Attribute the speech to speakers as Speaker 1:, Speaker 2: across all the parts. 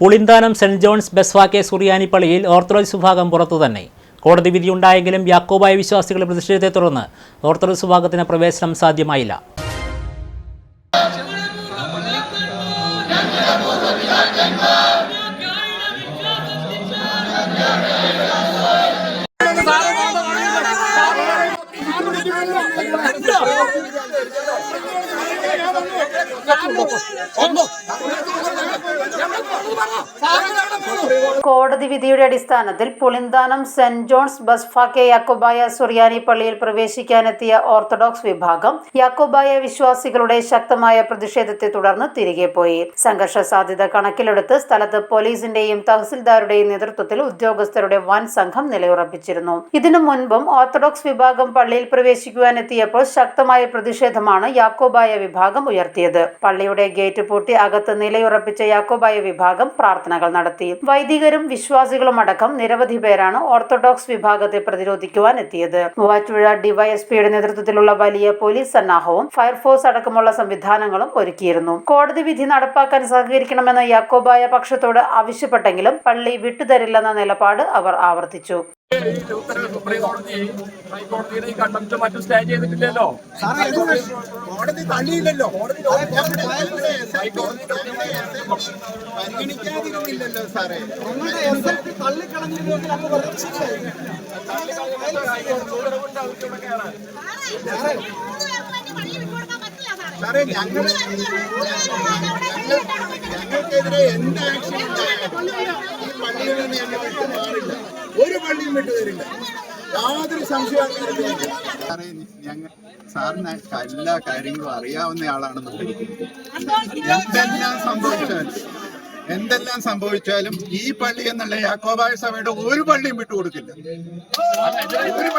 Speaker 1: Pulinthanam saint John's ബെസ്വാക്കെ സുറിയാനി പള്ളിയിൽ ഓർത്തഡോക്സ് വിഭാഗം പുറത്തു തന്നെ കോടതി വിധിയുണ്ടായെങ്കിലും യാക്കോബായ വിശ്വാസികളുടെ പ്രതിഷേധത്തെ തുടർന്ന് ഓർത്തഡോക്സ് വിഭാഗത്തിന് പ്രവേശനം സാധ്യമായില്ല.
Speaker 2: ಸಾಕು കോടതി വിധിയുടെ അടിസ്ഥാനത്തിൽ പുളിന്താനം സെന്റ് ജോൺസ് ബസ്ഫാക്കെ യാക്കോബായ സുറിയാനി പള്ളിയിൽ പ്രവേശിക്കാനെത്തിയ ഓർത്തഡോക്സ് വിഭാഗം യാക്കോബായ വിശ്വാസികളുടെ ശക്തമായ പ്രതിഷേധത്തെ തുടർന്ന് തിരികെ പോയി. സംഘർഷ സാധ്യത കണക്കിലെടുത്ത് സ്ഥലത്ത് പോലീസിന്റെയും തഹസിൽദാരുടെയും നേതൃത്വത്തിൽ ഉദ്യോഗസ്ഥരുടെ വൻ സംഘം നിലയുറപ്പിച്ചിരുന്നു. ഇതിനു മുൻപും ഓർത്തഡോക്സ് വിഭാഗം പള്ളിയിൽ പ്രവേശിക്കുവാനെത്തിയപ്പോൾ ശക്തമായ പ്രതിഷേധമാണ് യാക്കോബായ വിഭാഗം ഉയർത്തിയത്. പള്ളിയുടെ ഗേറ്റ് പൂട്ടി അകത്ത് നിലയുറപ്പിച്ച യാക്കോബായ വിഭാഗം പ്രാർത്ഥനകൾ നടത്തി. വൈദികരും വിശ്വാസികളും അടക്കം നിരവധി പേരാണ് ഓർത്തഡോക്സ് വിഭാഗത്തെ പ്രതിരോധിക്കുവാൻ എത്തിയത്. മൂവാറ്റുപുഴ ഡിവൈഎസ്പിയുടെ നേതൃത്വത്തിലുള്ള വലിയ പോലീസ് സന്നാഹവും ഫയർഫോഴ്സ് അടക്കമുള്ള സംവിധാനങ്ങളും ഒരുക്കിയിരുന്നു. കോടതി വിധി നടപ്പാക്കാൻ സഹകരിക്കണമെന്ന് യാക്കോബായ പക്ഷത്തോട് ആവശ്യപ്പെട്ടെങ്കിലും പള്ളി വിട്ടുതരില്ലെന്ന നിലപാട് അവർ ആവർത്തിച്ചു.
Speaker 3: സുപ്രീം കോടതി ഹൈക്കോടതിയുടെ ഈ കണ്ടംപ്റ്റ് മറ്റും സ്റ്റേ ചെയ്തിട്ടില്ലല്ലോ
Speaker 4: കോടതി തള്ളിയില്ലല്ലോ പരിഗണിക്കാതിരുന്നില്ലല്ലോ സാറേ
Speaker 5: തള്ളിക്കളഞ്ഞിരുന്നെങ്കിൽ
Speaker 4: സാറേ ഞങ്ങൾ ഞങ്ങൾക്കെതിരെ എന്ത് ആക്ഷൻ ഈ പള്ളിയിൽ നിന്ന് ഞങ്ങൾ വിട്ടു മാറില്ല. ഒരു പള്ളിയും വിട്ടു തരില്ല. യാതൊരു സംശയവും സാറേ ഞങ്ങൾ സാറിന് എല്ലാ കാര്യങ്ങളും അറിയാവുന്ന ആളാണെന്നുണ്ടെങ്കിൽ എന്തെല്ലാം സംഭവിച്ചാലും എന്തെല്ലാം സംഭവിച്ചാലും ഈ പള്ളി എന്നുള്ള യാക്കോബായ സഭയുടെ ഒരു പള്ളിയും വിട്ടുകൊടുക്കില്ല ഒരു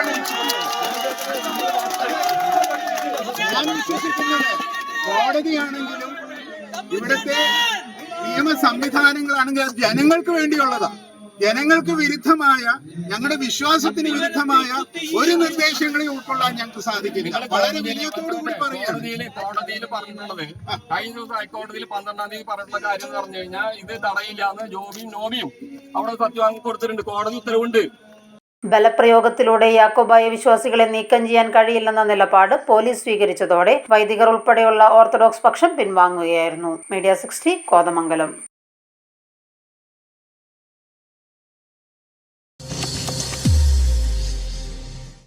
Speaker 4: കോടതിയാണെങ്കിലും ഇവിടുത്തെ നിയമ സംവിധാനങ്ങളാണെങ്കിൽ അത് ജനങ്ങൾക്ക് വേണ്ടിയുള്ളതാ. ജനങ്ങൾക്ക് വിരുദ്ധമായ ഞങ്ങളുടെ വിശ്വാസത്തിന് വിരുദ്ധമായ ഒരു നിർദ്ദേശങ്ങളെ ഉൾക്കൊള്ളാൻ ഞങ്ങൾക്ക് സാധിക്കില്ല. വളരെ കൂടി പറയുകയാണ്.
Speaker 3: കോടതിയിൽ പറഞ്ഞിട്ടുള്ളത് കഴിഞ്ഞ ദിവസം ഹൈക്കോടതിയിൽ പന്ത്രണ്ടാം തീയതി പറഞ്ഞിട്ടുള്ള കാര്യം എന്ന് പറഞ്ഞു കഴിഞ്ഞാൽ ഇത് തടയില്ല എന്ന് ജോബിയും നോബിയും അവിടെ സത്യവാങ്ങി കൊടുത്തിട്ടുണ്ട്. കോടതി ഉത്തരവുണ്ട്.
Speaker 2: ബലപ്രയോഗത്തിലൂടെ യാക്കോബായ വിശ്വാസികളെ നീക്കം ചെയ്യാൻ കഴിയില്ലെന്ന നിലപാട് പോലീസ് സ്വീകരിച്ചതോടെ വൈദികർ ഉൾപ്പെടെയുള്ള ഓർത്തഡോക്സ് പക്ഷം പിൻവാങ്ങുകയായിരുന്നു. Media sixty Kothamangalam.